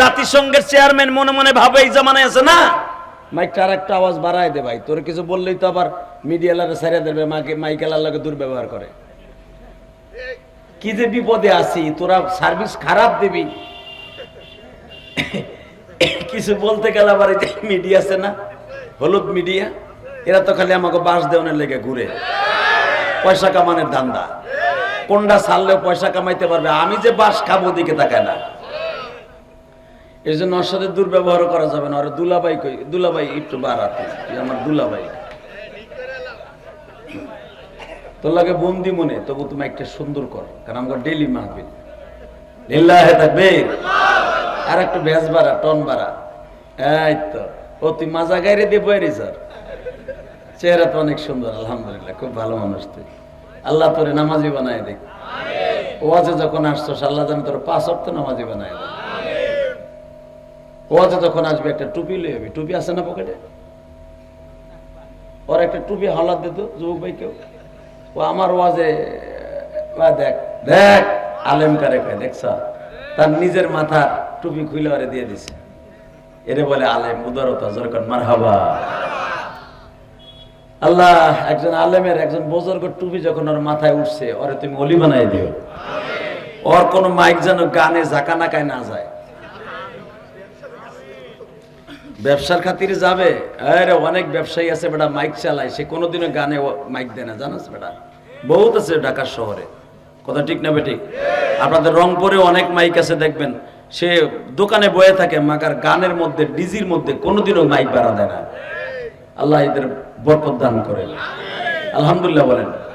জাতিসংঘের চেয়ারম্যান মনে মনে ভাবে, এই জামানায় আছে না? মাইকটা একটা আওয়াজ বাড়ায় দে ভাই। তোর কিছু বললেই তো আবার মিডিয়ালারে সারিয়া দেবে মাকে দুর্ব্যবহার করে। কি যে বিপদে আছি, তোরা সার্ভিস খারাপ দিবি। কিছু বলতে গেলে আবার এই যে মিডিয়া আছে না, হলুদ মিডিয়া এরা তো খালি আমাকে বাস দেওয়ানের লেগে ঘুরে। পয়সা কামানোর ধান্দা। কোনটা ছাড়লেও পয়সা কামাইতে পারবে, আমি যে বাস খাব দিকে তাকায় না। এই জন্য ওর সাথে দুর্ব্যবহার করা যাবে না, আর দুলাবাই কই? দুলাবাই একটু বাড়াতে আমার দুলাবাই তোর লাগে বন্দি মনে, তবু তুমি একটা সুন্দর কর, কারণ আমাকে ডেলি মাহফিল। লিল্লাহে আর একটু ভেজ বাড়া, টন বাড়া। এই তো, ও তুই মাজা গাইরে দিয়ে বইরে স্যার চেহারা তো অনেক সুন্দর, আলহামদুলিল্লাহ, খুব ভালো মানুষ তুই। আল্লাহ তোরে নামাজি বানায় দেখ ওয়াজে যখন আসছো আল্লাহ জানে তোর পাঁচ অর্থ নামাজি বানায় দেখ ওয়াজে যখন আসবে একটা টুপি লই যাবি। টুপি আছে না পকেটে? ওর একটা টুপি হালাত দিত যুবক ভাই কেউ ও আমার ওয়াজে দেখ দেখ আলেম কারে কয় দেখছ তার নিজের মাথা টুপি খুলে ওরে দিয়ে দিছে। এরে বলে আলেম উদারতা জরকন মারহাবা। আল্লাহ একজন আলেমের একজন বুজুর্গ টুপি যখন ওর মাথায় উঠছে ওরে তুমি অলি বানাই দিও। ওর কোন মাইক যেন গানে জাকা নাকায় না যায়। ব্যবসার খাতিরে যাবে। আরে, অনেক ব্যবসায়ী আছে বেটা, মাইক চালায়। সে কোনোদিনও গানে মাইক দেয় না। জানাস বেটা? বহুত আছে ঢাকার শহরে। কথা ঠিক না বেঠিক? আপনাদের রংপুরে অনেক মাইক আছে, দেখবেন। সে দোকানে বয়ে থাকে, মাকার গানের মধ্যে, ডিজির মধ্যে, কোনোদিনও মাইক বাড়া দেয় না। আল্লাহ এদের বরকত দান করেন। আলহামদুলিল্লাহ বলেন।